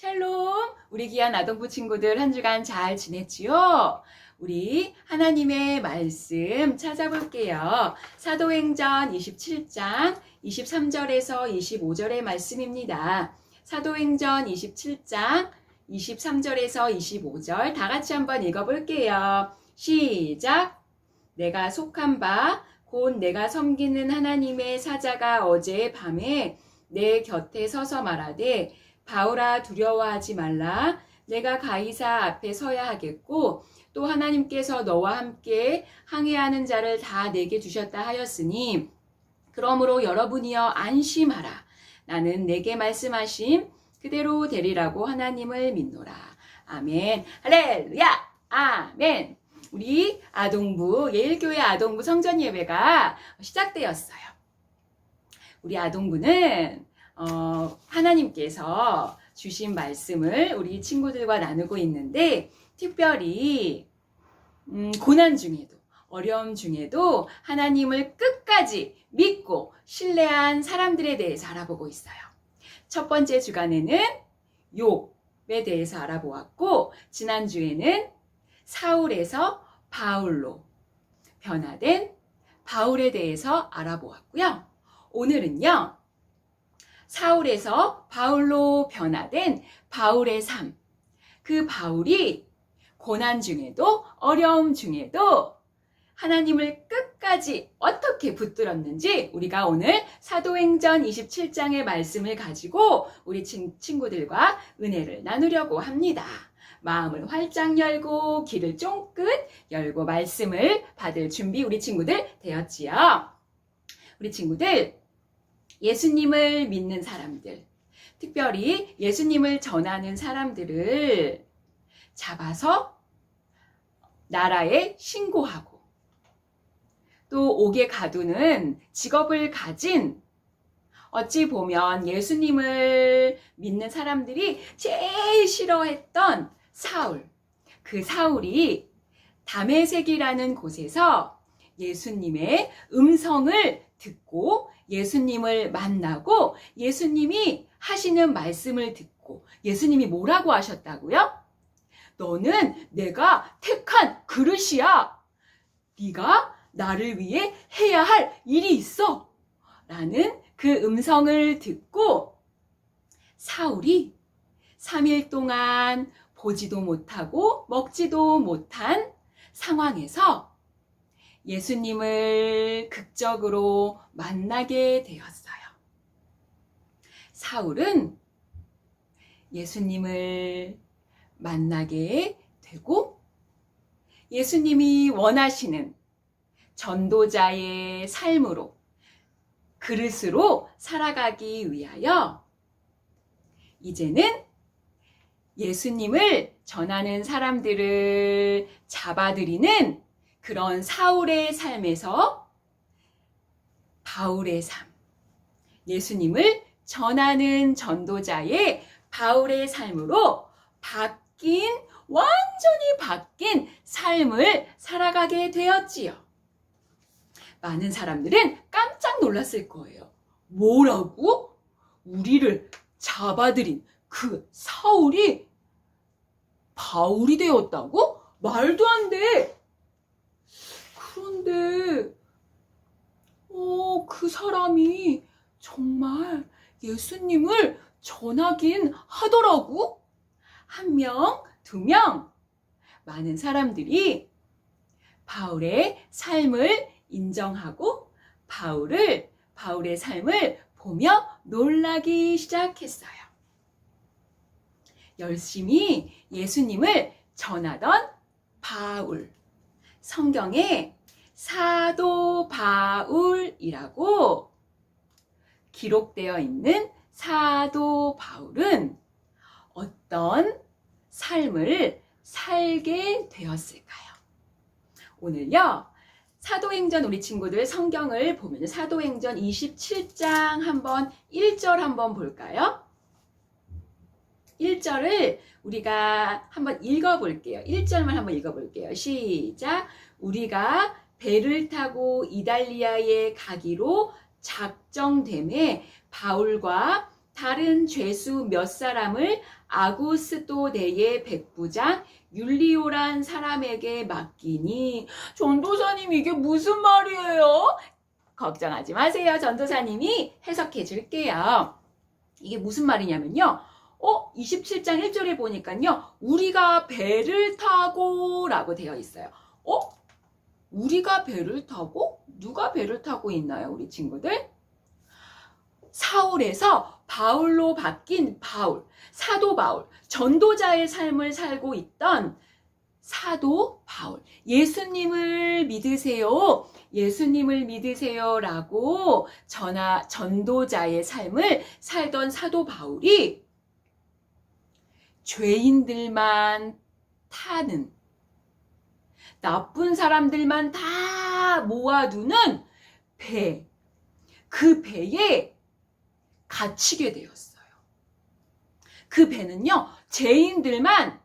샬롬! 우리 귀한 아동부 친구들 한 주간 잘 지냈지요? 우리 하나님의 말씀 찾아볼게요. 사도행전 27장 23절에서 25절의 말씀입니다. 사도행전 27장 23절에서 25절 다 같이 한번 읽어볼게요. 시작! 내가 속한 바, 곧 내가 섬기는 하나님의 사자가 어제 밤에 내 곁에 서서 말하되 바울아 두려워하지 말라. 내가 가이사 앞에 서야 하겠고 또 하나님께서 너와 함께 항해하는 자를 다 내게 주셨다 하였으니 그러므로 여러분이여 안심하라. 나는 내게 말씀하심 그대로 되리라고 하나님을 믿노라. 아멘. 할렐루야. 아멘. 우리 아동부 예일교회 아동부 성전 예배가 시작되었어요. 우리 아동부는 어, 하나님께서 주신 말씀을 우리 친구들과 나누고 있는데 특별히 음, 고난 중에도 어려움 중에도 하나님을 끝까지 믿고 신뢰한 사람들에 대해서 알아보고 있어요. 첫 번째 주간에는 욥에 대해서 알아보았고 지난주에는 사울에서 바울로 변화된 바울에 대해서 알아보았고요. 오늘은요. 사울에서 바울로 변화된 바울의 삶. 그 바울이 고난 중에도 어려움 중에도 하나님을 끝까지 어떻게 붙들었는지 우리가 오늘 사도행전 27장의 말씀을 가지고 우리 친, 친구들과 은혜를 나누려고 합니다. 마음을 활짝 열고 귀를 쫑긋 열고 말씀을 받을 준비 우리 친구들 되었지요. 우리 친구들 예수님을 믿는 사람들, 특별히 예수님을 전하는 사람들을 잡아서 나라에 신고하고 또 옥에 가두는 직업을 가진 어찌 보면 예수님을 믿는 사람들이 제일 싫어했던 사울. 그 사울이 담에색이라는 곳에서 예수님의 음성을 듣고 예수님을 만나고 예수님이 하시는 말씀을 듣고 예수님이 뭐라고 하셨다고요? 너는 내가 택한 그릇이야. 네가 나를 위해 해야 할 일이 있어. 라는 그 음성을 듣고 사울이 3일 동안 보지도 못하고 먹지도 못한 상황에서 예수님을 극적으로 만나게 되었어요. 사울은 예수님을 만나게 되고 예수님이 원하시는 전도자의 삶으로 그릇으로 살아가기 위하여 이제는 예수님을 전하는 사람들을 잡아들이는 그런 사울의 삶에서 바울의 삶, 예수님을 전하는 전도자의 바울의 삶으로 바뀐, 완전히 바뀐 삶을 살아가게 되었지요. 많은 사람들은 깜짝 놀랐을 거예요. 뭐라고? 우리를 잡아들인 그 사울이 바울이 되었다고? 말도 안 돼! 그런데, 어, 그 사람이 정말 예수님을 전하긴 하더라고? 한 명, 두 명. 많은 사람들이 바울의 삶을 인정하고 바울을, 바울의 삶을 보며 놀라기 시작했어요. 열심히 예수님을 전하던 바울. 성경에 사도 바울이라고 기록되어 있는 사도 바울은 어떤 삶을 살게 되었을까요? 오늘요, 사도행전 우리 친구들 성경을 보면 사도행전 27장 한번 1절 한번 볼까요? 1절을 우리가 한번 읽어볼게요. 1절만 한번 읽어볼게요. 시작. 우리가 배를 타고 이달리아에 가기로 작정됨에 바울과 다른 죄수 몇 사람을 아구스토데의 백부장 율리오란 사람에게 맡기니 전도사님 이게 무슨 말이에요? 걱정하지 마세요. 전도사님이 해석해 줄게요. 이게 무슨 말이냐면요. 어, 27장 1절에 보니까요. 우리가 배를 타고 라고 되어 있어요. 어? 우리가 배를 타고? 누가 배를 타고 있나요? 우리 친구들? 사울에서 바울로 바뀐 바울, 사도 바울, 전도자의 삶을 살고 있던 사도 바울, 예수님을 믿으세요. 예수님을 믿으세요. 라고 전하, 전도자의 삶을 살던 사도 바울이 죄인들만 타는 나쁜 사람들만 다 모아두는 배, 그 배에 갇히게 되었어요. 그 배는요, 죄인들만,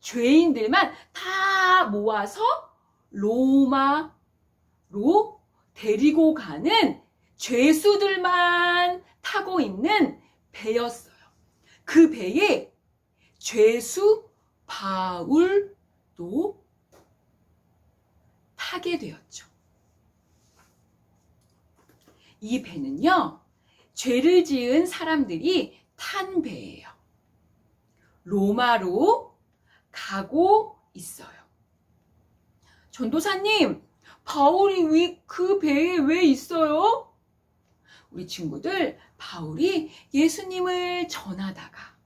죄인들만 다 모아서 로마로 데리고 가는 죄수들만 타고 있는 배였어요. 그 배에 죄수 바울도 타게 되었죠. 이 배는요, 죄를 지은 사람들이 탄 배예요. 로마로 가고 있어요. 전도사님, 바울이 왜그 배에 왜 있어요? 우리 친구들, 바울이 예수님을 전하다가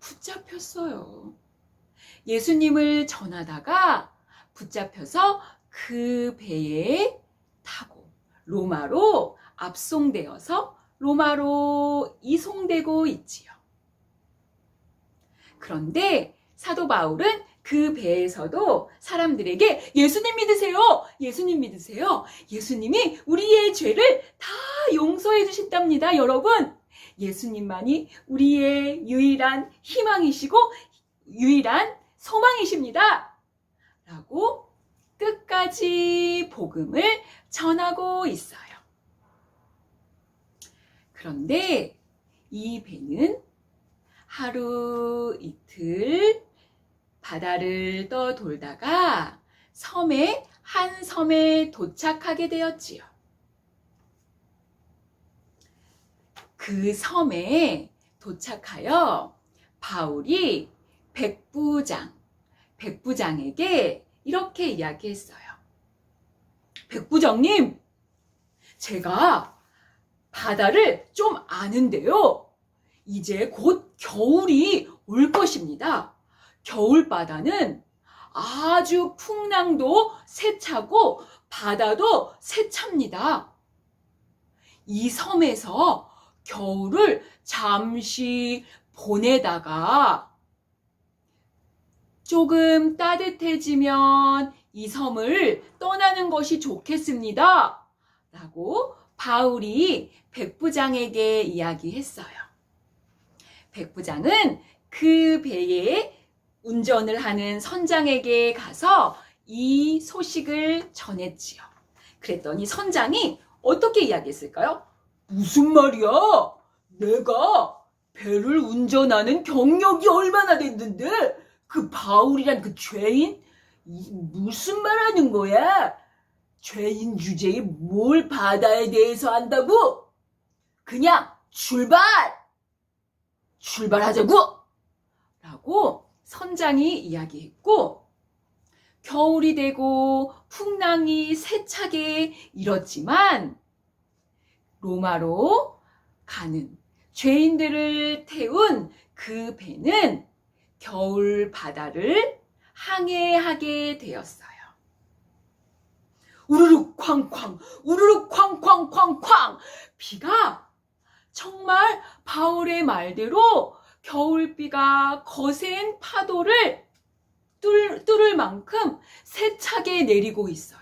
붙잡혔어요. 예수님을 전하다가 붙잡혀서 그 배에 타고 로마로 압송되어서 로마로 이송되고 있지요. 그런데 사도 바울은 그 배에서도 사람들에게 예수님 믿으세요! 예수님 믿으세요! 예수님이 우리의 죄를 다 용서해 주신답니다, 여러분! 예수님만이 우리의 유일한 희망이시고 유일한 소망이십니다. 라고 끝까지 복음을 전하고 있어요. 그런데 이 배는 하루 이틀 바다를 떠돌다가 섬에 한 섬에 도착하게 되었지요. 그 섬에 도착하여 바울이 백부장, 백부장에게 이렇게 이야기했어요. 백부장님, 제가 바다를 좀 아는데요. 이제 곧 겨울이 올 것입니다. 겨울 바다는 아주 풍랑도 세차고 바다도 세찹니다. 이 섬에서 겨울을 잠시 보내다가 조금 따뜻해지면 이 섬을 떠나는 것이 좋겠습니다. 라고 바울이 백부장에게 이야기했어요. 백부장은 그 배에 운전을 하는 선장에게 가서 이 소식을 전했지요. 그랬더니 선장이 어떻게 이야기했을까요? 무슨 말이야? 내가 배를 운전하는 경력이 얼마나 됐는데 그 바울이란 그 죄인? 이 무슨 말 하는 거야? 죄인 주제에 뭘 바다에 대해서 안다고? 그냥 출발! 출발하자고! 라고 선장이 이야기했고, 겨울이 되고 풍랑이 세차게 일었지만, 로마로 가는 죄인들을 태운 그 배는 겨울 바다를 항해하게 되었어요. 우르륵 쾅쾅, 우르륵 쾅쾅쾅쾅. 비가 정말 바울의 말대로 겨울비가 거센 파도를 뚫, 뚫을 만큼 세차게 내리고 있어요.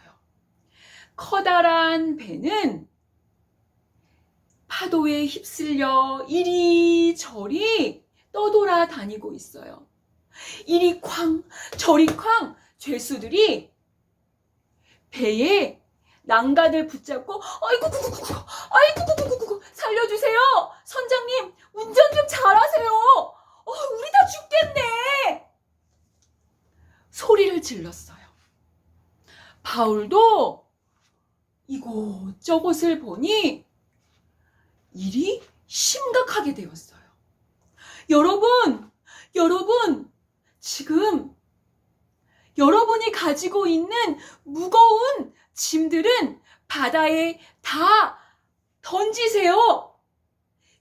커다란 배는 파도에 휩쓸려 이리저리 떠돌아 다니고 있어요. 이리 쾅, 저리 쾅, 죄수들이 배에 난간을 붙잡고 아이고 구구구구 아이고 구구구구 살려주세요 선장님 운전 좀 잘하세요 어, 우리 다 죽겠네! 소리를 질렀어요. 바울도 이곳저곳을 보니 일이 심각하게 되었어요. 여러분, 여러분, 지금 여러분이 가지고 있는 무거운 짐들은 바다에 다 던지세요.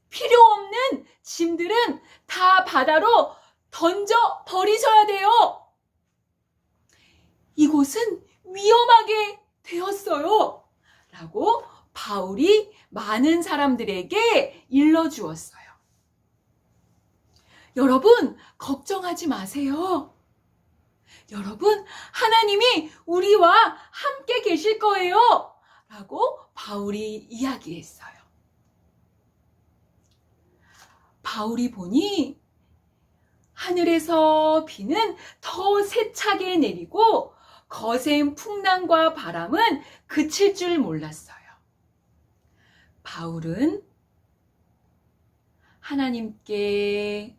필요 없는 짐들은 다 바다로 던져 버리셔야 돼요. 이곳은 위험하게 되었어요. 라고 바울이 많은 사람들에게 일러주었어요. 여러분, 걱정하지 마세요. 여러분, 하나님이 우리와 함께 계실 거예요. 라고 바울이 이야기했어요. 바울이 보니 하늘에서 비는 더 세차게 내리고 거센 풍랑과 바람은 그칠 줄 몰랐어요. 바울은 하나님께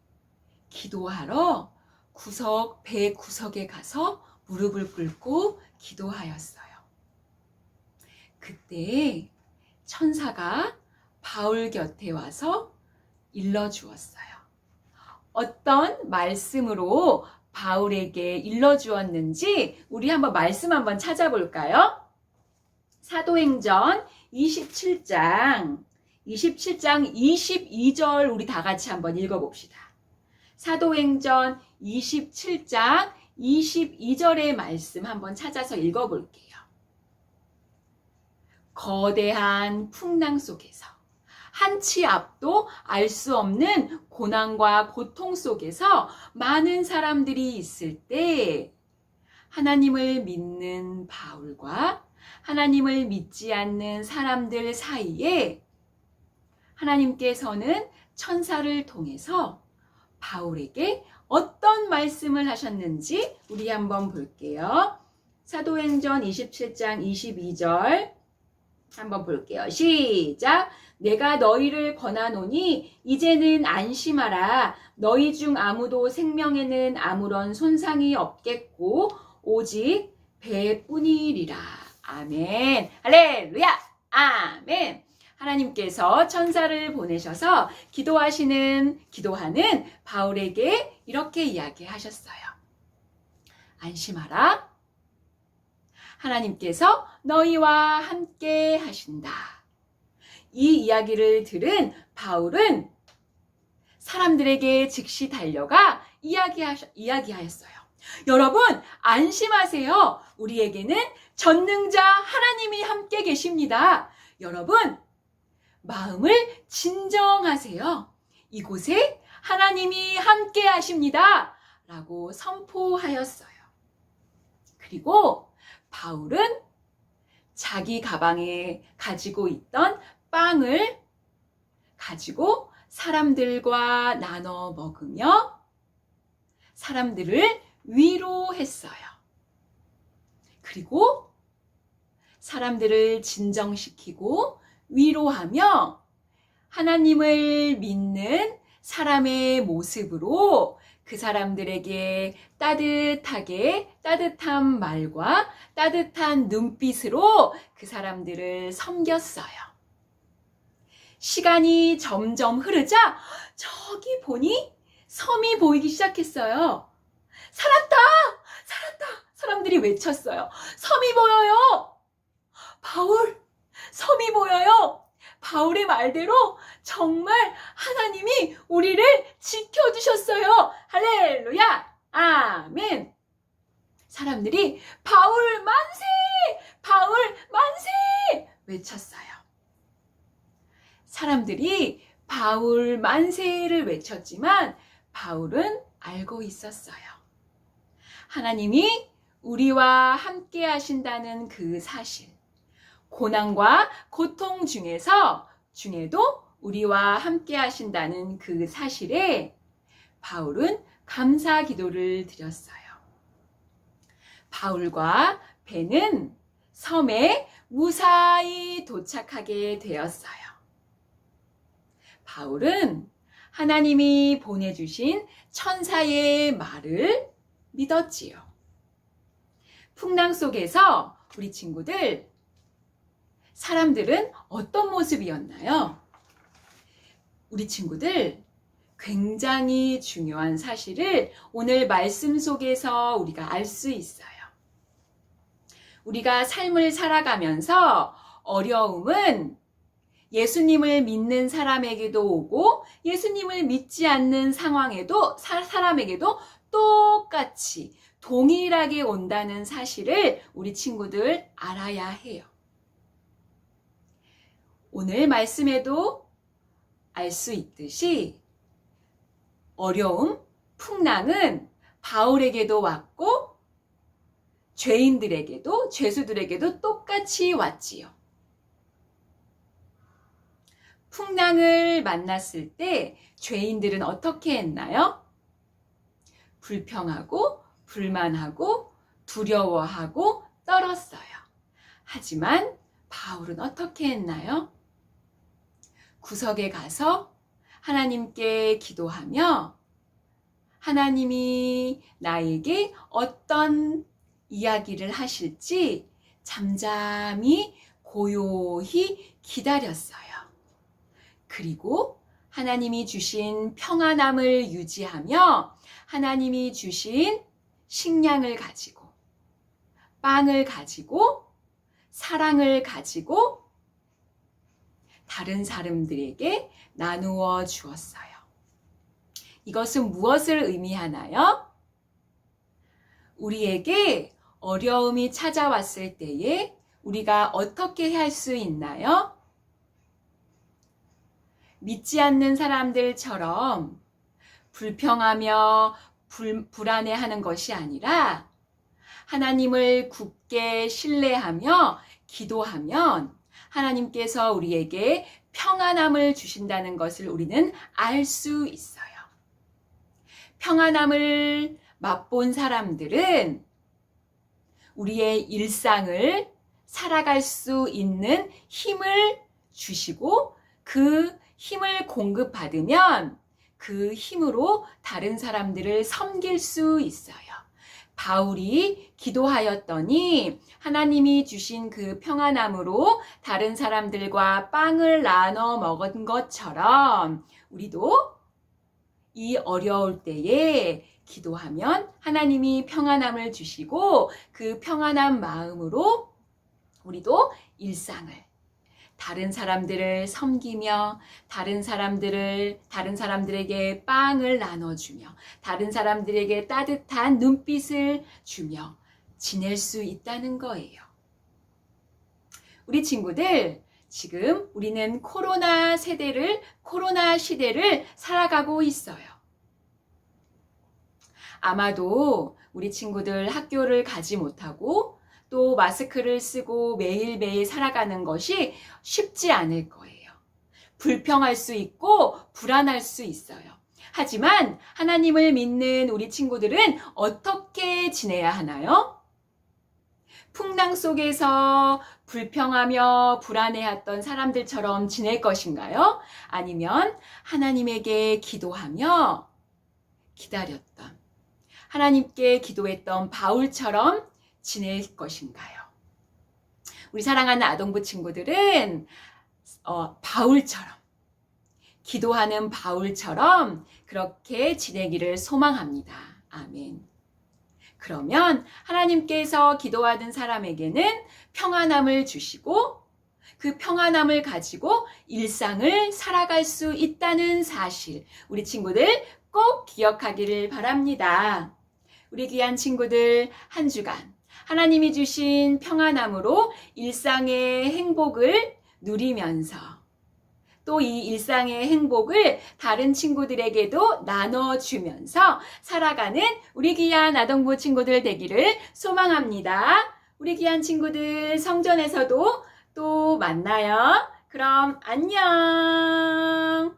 기도하러 구석, 배 구석에 가서 무릎을 꿇고 기도하였어요. 그때 천사가 바울 곁에 와서 일러주었어요. 어떤 말씀으로 바울에게 일러주었는지 우리 한번 말씀 한번 찾아볼까요? 사도행전 27장, 27장 22절 우리 다 같이 한번 읽어봅시다. 사도행전 27장 22절의 말씀 한번 찾아서 읽어볼게요. 거대한 풍랑 속에서 한치 앞도 알 수 없는 고난과 고통 속에서 많은 사람들이 있을 때 하나님을 믿는 바울과 하나님을 믿지 않는 사람들 사이에 하나님께서는 천사를 통해서 바울에게 어떤 말씀을 하셨는지 우리 한번 볼게요. 사도행전 27장 22절 한번 볼게요. 시작. 내가 너희를 권하노니 이제는 안심하라. 너희 중 아무도 생명에는 아무런 손상이 없겠고 오직 배뿐이리라. 아멘. 할렐루야. 아멘. 하나님께서 천사를 보내셔서 기도하시는, 기도하는 바울에게 이렇게 이야기하셨어요. 안심하라. 하나님께서 너희와 함께 하신다. 이 이야기를 들은 바울은 사람들에게 즉시 달려가 이야기하셔, 이야기하였어요. 여러분, 안심하세요. 우리에게는 전능자 하나님이 함께 계십니다. 여러분, 마음을 진정하세요. 이곳에 하나님이 함께 하십니다. 라고 선포하였어요. 그리고 바울은 자기 가방에 가지고 있던 빵을 가지고 사람들과 나눠 먹으며 사람들을 위로했어요. 그리고 사람들을 진정시키고 위로하며 하나님을 믿는 사람의 모습으로 그 사람들에게 따뜻하게 따뜻한 말과 따뜻한 눈빛으로 그 사람들을 섬겼어요. 시간이 점점 흐르자 저기 보니 섬이 보이기 시작했어요. 살았다! 살았다! 사람들이 외쳤어요. 섬이 보여요! 바울, 섬이 보여요! 바울의 말대로 정말 하나님이 우리를 지켜주셨어요. 할렐루야! 아멘! 사람들이 바울 만세! 바울 만세! 외쳤어요. 사람들이 바울 만세를 외쳤지만 바울은 알고 있었어요. 하나님이 우리와 함께 하신다는 그 사실. 고난과 고통 중에서 중에도 우리와 함께 하신다는 그 사실에 바울은 감사 기도를 드렸어요. 바울과 배는 섬에 무사히 도착하게 되었어요. 바울은 하나님이 보내주신 천사의 말을 믿었지요. 풍랑 속에서 우리 친구들, 사람들은 어떤 모습이었나요? 우리 친구들, 굉장히 중요한 사실을 오늘 말씀 속에서 우리가 알 수 있어요. 우리가 삶을 살아가면서 어려움은 예수님을 믿는 사람에게도 오고 예수님을 믿지 않는 상황에도 사, 사람에게도 똑같이 동일하게 온다는 사실을 우리 친구들 알아야 해요. 오늘 말씀에도 알 수 있듯이 어려움, 풍랑은 바울에게도 왔고 죄인들에게도 죄수들에게도 똑같이 왔지요. 풍랑을 만났을 때 죄인들은 어떻게 했나요? 불평하고 불만하고 두려워하고 떨었어요. 하지만 바울은 어떻게 했나요? 구석에 가서 하나님께 기도하며 하나님이 나에게 어떤 이야기를 하실지 잠잠히 고요히 기다렸어요. 그리고 하나님이 주신 평안함을 유지하며 하나님이 주신 식량을 가지고 빵을 가지고 사랑을 가지고 다른 사람들에게 나누어 주었어요. 이것은 무엇을 의미하나요? 우리에게 어려움이 찾아왔을 때에 우리가 어떻게 할 수 있나요? 믿지 않는 사람들처럼 불평하며 불, 불안해하는 것이 아니라 하나님을 굳게 신뢰하며 기도하면 하나님께서 우리에게 평안함을 주신다는 것을 우리는 알 수 있어요. 평안함을 맛본 사람들은 우리의 일상을 살아갈 수 있는 힘을 주시고 그 힘을 공급받으면 그 힘으로 다른 사람들을 섬길 수 있어요. 바울이 기도하였더니 하나님이 주신 그 평안함으로 다른 사람들과 빵을 나눠 먹은 것처럼 우리도 이 어려울 때에 기도하면 하나님이 평안함을 주시고 그 평안한 마음으로 우리도 일상을 다른 사람들을 섬기며 다른 사람들을 다른 사람들에게 빵을 나눠주며 다른 사람들에게 따뜻한 눈빛을 주며 지낼 수 있다는 거예요. 우리 친구들 지금 우리는 코로나 세대를 코로나 시대를 살아가고 있어요. 아마도 우리 친구들 학교를 가지 못하고 또 마스크를 쓰고 매일매일 살아가는 것이 쉽지 않을 거예요. 불평할 수 있고 불안할 수 있어요. 하지만 하나님을 믿는 우리 친구들은 어떻게 지내야 하나요? 풍랑 속에서 불평하며 불안해했던 사람들처럼 지낼 것인가요? 아니면 하나님에게 기도하며 기다렸던 하나님께 기도했던 바울처럼 지낼 것인가요? 우리 사랑하는 아동부 친구들은 어, 바울처럼 기도하는 바울처럼 그렇게 지내기를 소망합니다. 아멘. 그러면 하나님께서 기도하는 사람에게는 평안함을 주시고 그 평안함을 가지고 일상을 살아갈 수 있다는 사실 우리 친구들 꼭 기억하기를 바랍니다. 우리 귀한 친구들 한 주간 하나님이 주신 평안함으로 일상의 행복을 누리면서 또 이 일상의 행복을 다른 친구들에게도 나눠주면서 살아가는 우리 귀한 아동부 친구들 되기를 소망합니다. 우리 귀한 친구들 성전에서도 또 만나요. 그럼 안녕!